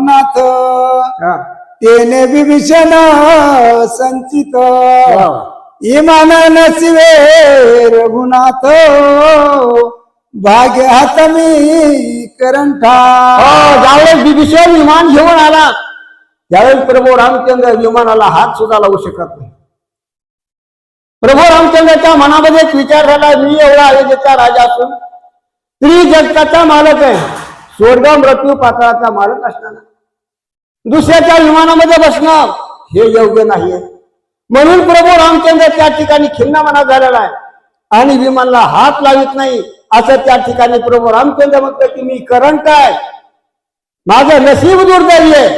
नाथ. तेने विभीषण संचित. इमान नसिवे रघुनाथ. भाग्य हात मी करंठा ज्यावेळेस विभीषण विमान घेऊन आला त्यावेळेस प्रभू रामचंद्र विमानाला हात सुद्धा लावू शकत नाही. प्रभू रामचंद्राच्या मनामध्ये एक विचार झाला मी एवढा अयोध्येचा राजा असून स्त्री जगताचा मालक आहे. स्वर्ग मृत्यू पात्राचा मालक असताना दुसऱ्याच्या विमानामध्ये बसणं हे योग्य नाहीये. म्हणून प्रभू रामचंद्र त्या ठिकाणी खिन्न मनात झालेला आहे. आणि विमानाला हात लावित नाही. असं त्या ठिकाणी प्रभू रामचंद्र म्हणतो की मी करंट आहे माझं नशीब दुर्दैवी आहे.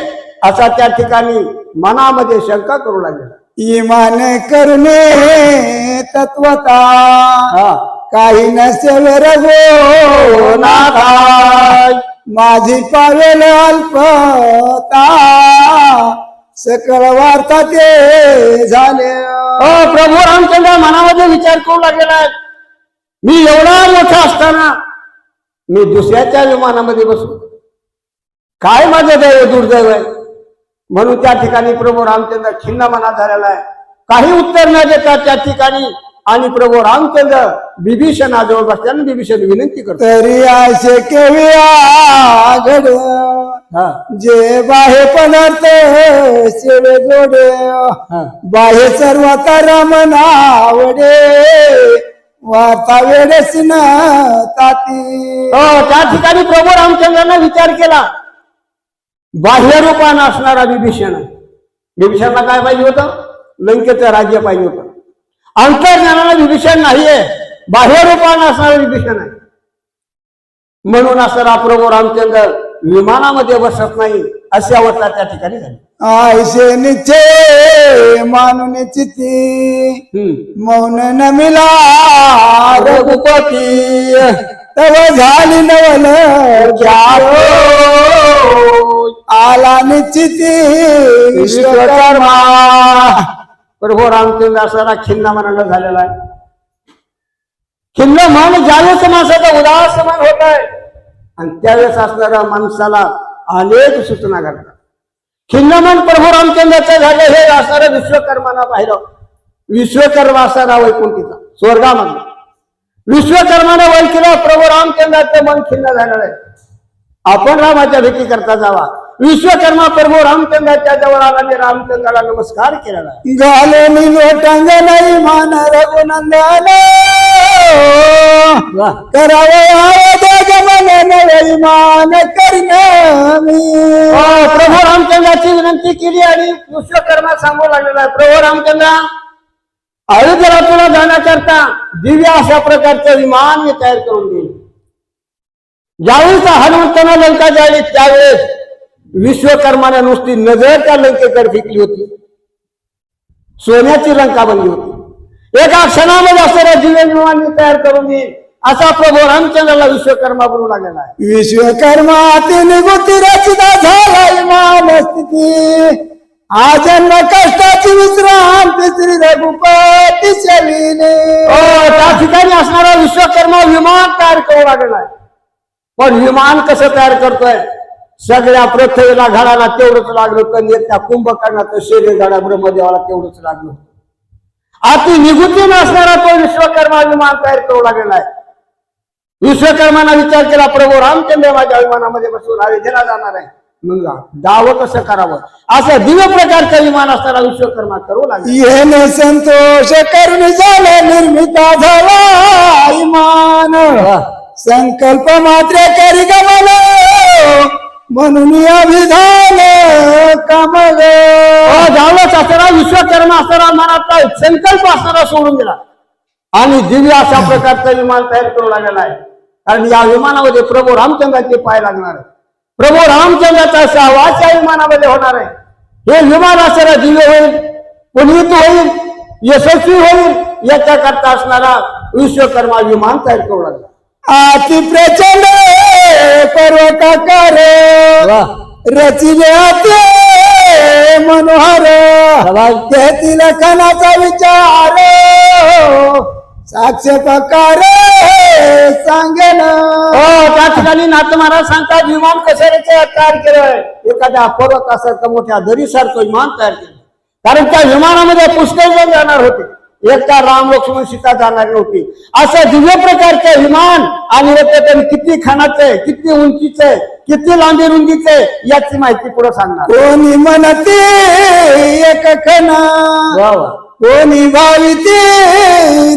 असा त्या ठिकाणी मनामध्ये शंका करू लागेल. इमान करणे तत्वता. काही नसेल रघो नाथा. माझी पावेल अल्पता. सकळ वार्ता ते झाले. हो प्रभू रामचंद्र मनामध्ये विचार करू लागलेला मी एवढा मोठा असताना मी दुसऱ्याच्या विमानामध्ये बसू काय माझं दैव दुर्दैव आहे? म्हणून त्या ठिकाणी प्रभू रामचंद्र खिन्न मना झालेला आहे. काही उत्तर न देता त्या ठिकाणी आणि प्रभू रामचंद्र बिभीषणाजवळ बसल्याने बिभीषण विनंती करतो. तरी आशे केवी आघड हा, जे बाहे पदार्थ सेवे जोडे. बाहे सर्व राम नावडे वार्ता वेळेस न ताती. हो त्या ठिकाणी प्रभू रामचंद्राने विचार केला. बाह्य रूपानं असणारा विभीषण. विभीषणला काय पाहिजे होतं? लंकेचं राज्य पाहिजे होतं. अंतर्ज्ञानाला विभीषण नाहीये. बाह्य रूपानं असणारा विभीषण आहे. म्हणून असणारा प्रभू रामचंद्र विमानामध्ये बसत नाही अशी अवस्था त्या ठिकाणी झाली. आयशे निचे मानून चिती. मौन न मिला रघुपती. तव झाली नवल आला निश्चिती विश्वकर्मा प्रभू हो रामचंद्र असा खिन्न मनानं झालेला आहे. खिन्न मन ज्यावेळेस माणसाचा उदास मन होत आहे आणि त्यावेळेस असणाऱ्या माणसाला अनेक सूचना करतात. खिन्न मन प्रभू रामचंद्राचं झालं हे असणारं विश्वकर्माना पाहिलं. विश्वकर्मा असणारा वैकुंठीचा स्वर्गामध्ये. विश्वकर्माने वय प्रभू रामचंद्राचं मन खिन्न झालेलं आहे. आपण रामाच्या भेटी करता जावा. विश्वकर्मा प्रभू रामचंद्राच्या जवळ आला आणि रामचंद्राला नमस्कार केलेला आहे. घाले लोटांग नाही मान रघुनंदन. करावे कर्ण हो, प्रभू रामचंद्राची विनंती केली आणि विश्वकर्मा सांगू लागलेला आहे प्रभू रामचंद्र अयोध्येला तुला जाण्याकरता दिव्य अशा प्रकारचं विमान मी तयार करून देईल ज्यावेळेस हनुमंतानं लंका जाळली त्यावेळेस विश्वकर्माने नुसती नज़र त्या लंकेकडे फेकली होती. सोन्याची लंका बनली होती. एका क्षणामध्ये विमान मी तयार करून देईल. असा प्रभू रामचंद्राला विश्वकर्मा बनवू लागलेला आहे. विश्वकर्मा तिने गोती रचिता झाला इमान स्थिती आजन्म कष्टाची विश्रांत श्री रघुपती हो, त्या ठिकाणी असणारा विश्वकर्मा विमान तयार करू लागलेला आहे. पण विमान कसं तयार करतोय? सगळ्या पृथ्वीला घडाला तेवढंच लागलं तर त्या कुंभकर्णाचं शरीर घडा ब्रह्मदेवाला तेवढंच लागलं. अति निगुतीन असणारा तो विश्वकर्मा विमान तयार करू लागलेला आहे. विश्वकर्माना विचार केला प्रभू रामचंद्र माझ्या विमानामध्ये बसून अयोध्येला जाणार आहे. मग दावं कसं करावं? असं दिव्य प्रकारचं विमान असणारा विश्वकर्मा करू लागला. संतोष करून झाला निर्मिता झाला इमान संकल्प मात्र करी गमन. म्हणून अभिधान कमल। हो, झालंच असणारा विश्वकर्मा असणारा मनातला संकल्प असणारा सोडून दिला. आणि दिव्य अशा प्रकारचं विमान तयार करू लागलेला आहे. कारण या विमानामध्ये प्रभू रामचंद्राचे पाय लागणार आहे. प्रभू रामचंद्राचा सहवास या विमानामध्ये होणार आहे. हे विमान असणारा दिव्य होईल पुनीत होईल यशस्वी होईल याच्याकरता असणारा विश्वकर्मा विमान तयार करू लागला. अति प्रचंड पर्वताकार रचिले अति मनोहर. त्यातील खनाचा विचार. साक्ष प्रकार सांगेन. हो त्या ठिकाणी नाथ महाराज सांगतात विमान कशाचे तयार केलंय. एखाद्या पर्वतासारखं मोठ्या दरीसारखं विमान तयार केलं कारण त्या विमानामध्ये पुष्कळ जण जाणार होते. एकटा राम लक्ष्मण सीता जाणार नव्हती. असं दिव्य प्रकारचं विमान आणि किती खानाचं किती उंचीचं आहे किती लांबी रुंदीचं आहे याची माहिती पुढे सांगणार. कोणी म्हणते एक खन वा वा. कोणी भाविते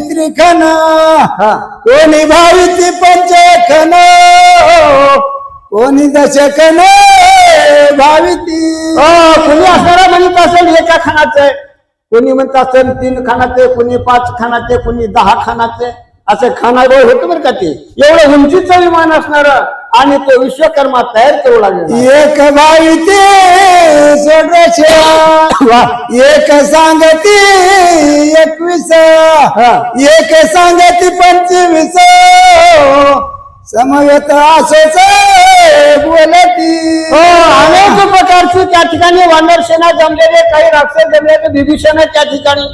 त्रिखन हा. कोणी भाविते पंचखन कोणी दशखन भाविती. हो कोणी असणारा म्हणत असेल एका खानाचं आहे. कोणी म्हणत असेल तीन खानाचे कोणी पाच खानाचे कोणी दहा खानाचे असं खानावर होतं बरं का ते? एवढं उंचीचं विमान असणार आणि तो विश्वकर्मा तयार करू लागला एक सोडशा एक सांगती एकवीस एक सांगती पंचवीस. समवेत असोच बोलती. हो अनेक प्रकारची त्या ठिकाणी वानर सेना जमलेले काही राक्षस जमलेले विभीषण त्या ठिकाणी.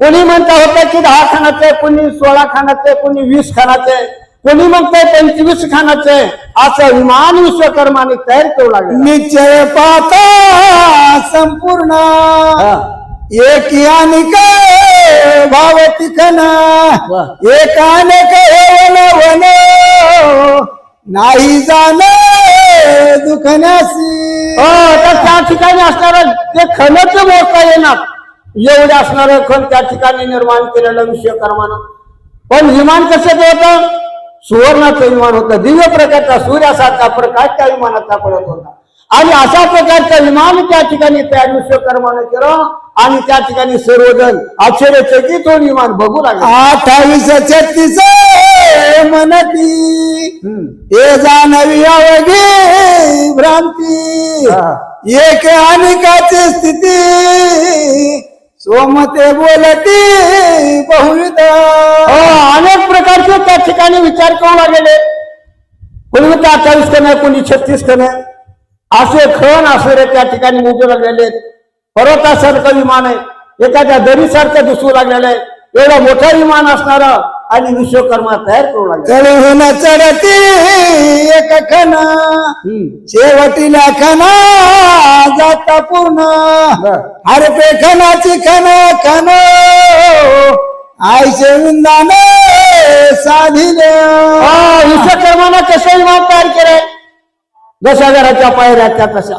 कोणी म्हणता होतं की दहा खानाचे कोणी सोळा खानाचे कोणी वीस खानाचे कोणी म्हणतंय पंचवीस खानाचे असं विमान विश्वकर्माने तयार करू लागलं. निश्चय पाता संपूर्ण. एक आणि भावती खन वा. एक अनेक वन वन नाही जाण दुखण्यासी. हो तर त्या ठिकाणी असणारं ते खणच मोजता येणार एवढे असणारं खण त्या ठिकाणी निर्माण केलेलं विश्वकर्मानं पण विमान कसं होतं सुवर्णाचं विमान होतं. दिव्य प्रकारचा सूर्यासारखा प्रकाश त्या विमानाचा पडत होता. आणि अशा प्रकारचं विमान त्या ठिकाणी त्या विश्वकर्मानं केलं आणि त्या ठिकाणी सर्वजण आश्चर्यचकित होऊन विमान बघू लागले. अठ्ठावीस छत्तीस मनती हम्म. हे जाणवी अवघी भ्रांती. एक अनेकाची स्थिती. सोमते बोलती बहुविध. हो अनेक प्रकारचे त्या ठिकाणी विचार करू लागलेले कोणी म्हणते अठ्ठावीस कण आहे कोणी छत्तीस कण आहे असे खण असणारे त्या ठिकाणी मोजू लागलेले आहेत. पर्वतासारखं विमान आहे. एखाद्या दरीसारखं दिसू लागलेलं आहे. एवढं मोठं विमान असणार आणि विश्वकर्मा तयार करू लागले. चढती एक खन शेवटीला खना जाता पूर्ण. अरे पे खनाची खन खन आयचे विंदान साधिले. विश्वकर्मानं कसं विमान तयार केलंय जशा घराच्या पायऱ्या त्या तशा.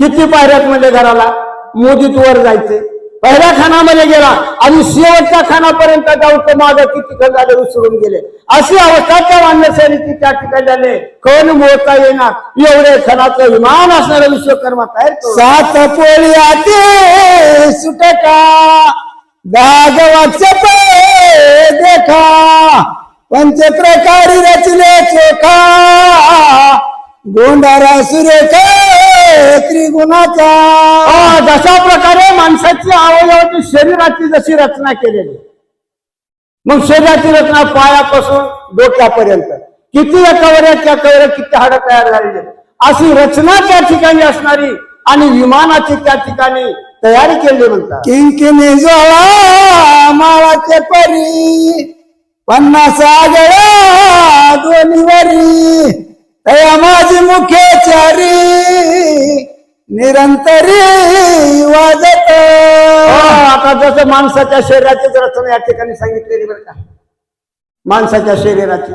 किती पायऱ्यात म्हणजे घराला? मोदीत वर जायचे. पहिल्या खानामध्ये गेला आणि शेवटच्या खानापर्यंत जाऊन तो माग किती खण झाले विसरून गेले. अशी अवस्था त्या मान्य त्या ठिकाणी झाले खण मोडता येणार. एवढे खणाचं विमान असणारं विश्वकर्मा तयार सात पोळी आते सुटका दागवाचे देखा. पंच प्रकारी रचले चोखा. गोंडारा सुरेख त्रिगुणाचा. जशा प्रकारे माणसाची अवयवाची शरीराची जशी रचना केलेली. मग शरीराची रचना पायापासून डोक्यापर्यंत. किती एकावर एक एकावर एक किती हाडं तयार झालेली. अशी रचना त्या ठिकाणी असणारी आणि विमानाची त्या ठिकाणी तयारी केली म्हणतात. किंकिनी जोळा माळाचे परी पन्नास आगळा दोन्ही तया माझी मुखे चारी निरंतरी वाजत. हो, आता जसं माणसाच्या शरीराचीच रचना या ठिकाणी सांगितलेली बरं का. माणसाच्या शरीराची.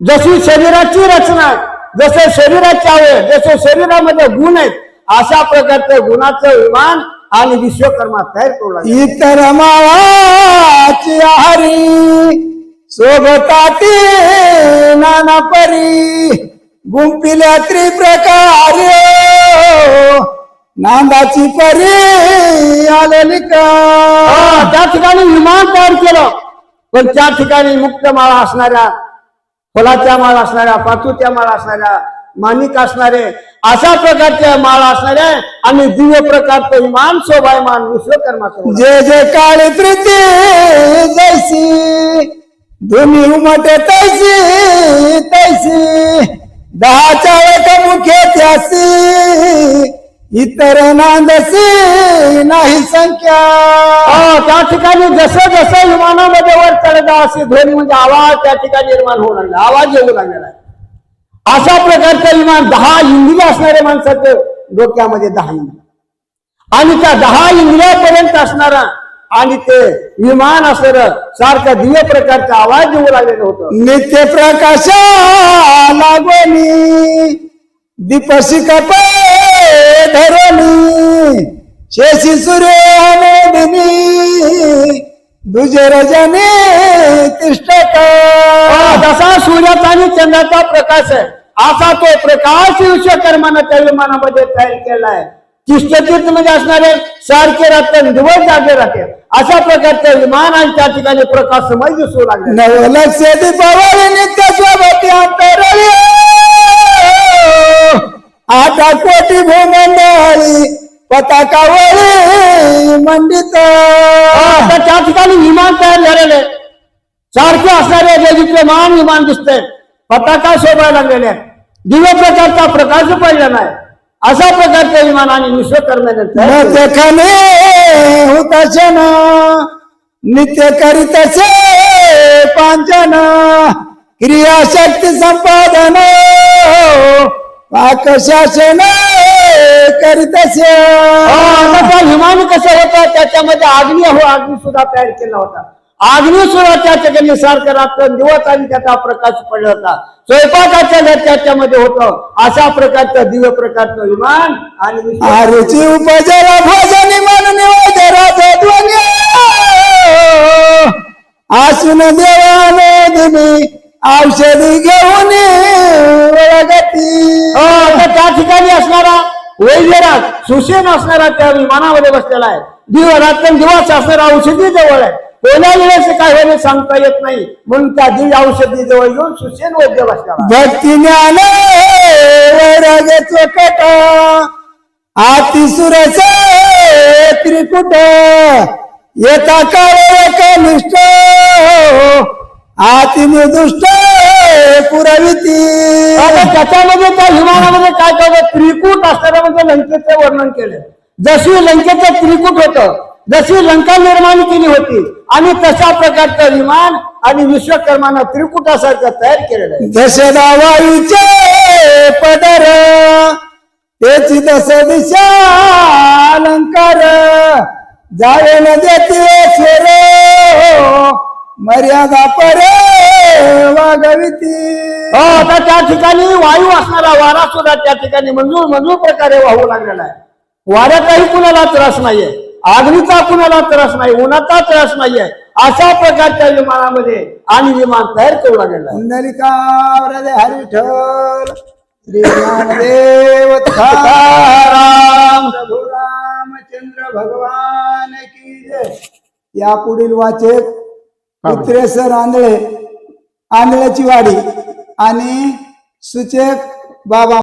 जशी शरीराची रचना आहे जसं शरीराचे आहे जसे शरीरामध्ये गुण आहेत अशा प्रकारचं गुणाचं विमान आणि विश्वकर्मा तयार करू इतर माळाची हरी सोबताती नाना परी. गुंपिल्या त्रिप्रकार नांदाची परी आलेली का? त्या ठिकाणी विमान तयार केलं. पण त्या ठिकाणी मुक्त माळा असणाऱ्या फुलाच्या माळ असणाऱ्या पाचूच्या माळ असणाऱ्या माणिक असणारे अशा प्रकारच्या माळ असणाऱ्या आणि दिव्य प्रकारचं विमान शोभायमान विश्वकर्मा करू लागले. जे जे काळी प्रीती जैसी दोन्ही उमट तैसी तैसी. दहाच्या एक मुख्यत्यासी इतर नांदसी नाही संख्या. त्या ठिकाणी जसं जसं विमानामध्ये वर चढता असे ध्वनी म्हणजे आवाज त्या ठिकाणी निर्माण होऊ लागला आवाज येऊ लागलेला आहे. अशा प्रकारचं विमान दहा इंद्रिय असणाऱ्या माणसाचं डोक्यामध्ये दहा इंद्रिय आणि त्या दहा इंद्रियापर्यंत असणारा आणि ते विमान असणार सारखं दिव्य प्रकारचा आवाज येऊ लागलेलं होतं. नित्य प्रकाशा लागोनी दीपशी कपे धरणी शेषी सूर्य दुजे रजनी जसा सूर्याचा आणि चंद्राचा प्रकाश आहे असा तो प्रकाश विश्वकर्मानं त्या विमानामध्ये तयार केलाय. तिष्ठतीत म्हणजे असणारे सारखे राहते आणि दिवस जागे राहते. अशा प्रकारचं विमान आणि त्या ठिकाणी प्रकाशमय दिसू लागले. आता कोटी भूमंडळी मंडित. त्या ठिकाणी विमान तयार झालेले. सारखे असणारे विमान विमान दिसतंय पताका शोभायला लागलेले. आहेत दिव्य प्रकारचा प्रकाश पडलेला आहे अशा प्रकारचं विमान आणि विश्वकर्म्याने तयार केलं. न नित्य करीतसे पांचन क्रियाशक्ती संपादन पाकशासन करीतसे विमान कसं होतं त्याच्यामध्ये अग्नी हो अग्नी सुद्धा तयार केला होता अग्नी सुद्धा त्या ठिकाणी सारखं रात्र दिवस आणि त्याचा प्रकाश पडला होता. स्वयंपाकाच्या घर त्याच्यामध्ये होतं. अशा प्रकारचं दिव्य प्रकारचं विमान आणि आरुची उपजला भोजन आसून देवाने दिली औषधी घेऊन हो, त्या ठिकाणी असणारा वैद्यराज सुशेन असणारा त्या विमानामध्ये बसलेला आहे. दिव रात्र दिवस असणारा औषधी जवळ आहे. कोणा वेळेस काय होईल सांगता येत नाही. म्हणून त्या दिव्य औषधी जवळ येऊन सुशेन वैद्य बसलेला. आहे. भक्ती ज्ञान वैराग चोकट आतिसुरस त्रिकुट. येता काळ निष्ठ आतिनिदुष्ट पुरविती. आता त्याच्यामध्ये त्या विमानामध्ये काय करतं त्रिकूट असताना म्हणजे लंकेचं वर्णन केलं. जशी लंकेचं त्रिकूट होतं जशी लंका निर्माण केली होती आणि तशा प्रकारचं विमान आणि विश्वकर्मानं त्रिकुटासारखं तयार केलेलं आहे. दशदा वायूचे पदर त्याची दश दिशा अलंकार जावे न देते स्वर मर्यादा परे वागविती. हो आता त्या ठिकाणी वायू असणारा वारा सुद्धा त्या ठिकाणी मंजूर मंजूर प्रकारे वाहू लागलेला आहे. वाऱ्याचाही कुणाला त्रास नाहीये. अग्नीचा कुणाला त्रास नाही उन्हाचा त्रास नाहीये. अशा प्रकारच्या विमानामध्ये आणि विमान तयार करू लागलेलं आहे. पुंडलिका हरे हरिठल श्री ज्ञानदेव तुकाराम. प्रभू रामचंद्र भगवान की जय. या पुढील वाचक मित्रेसर आंधळे आंधळ्याची वाडी आणि सूचक बाबा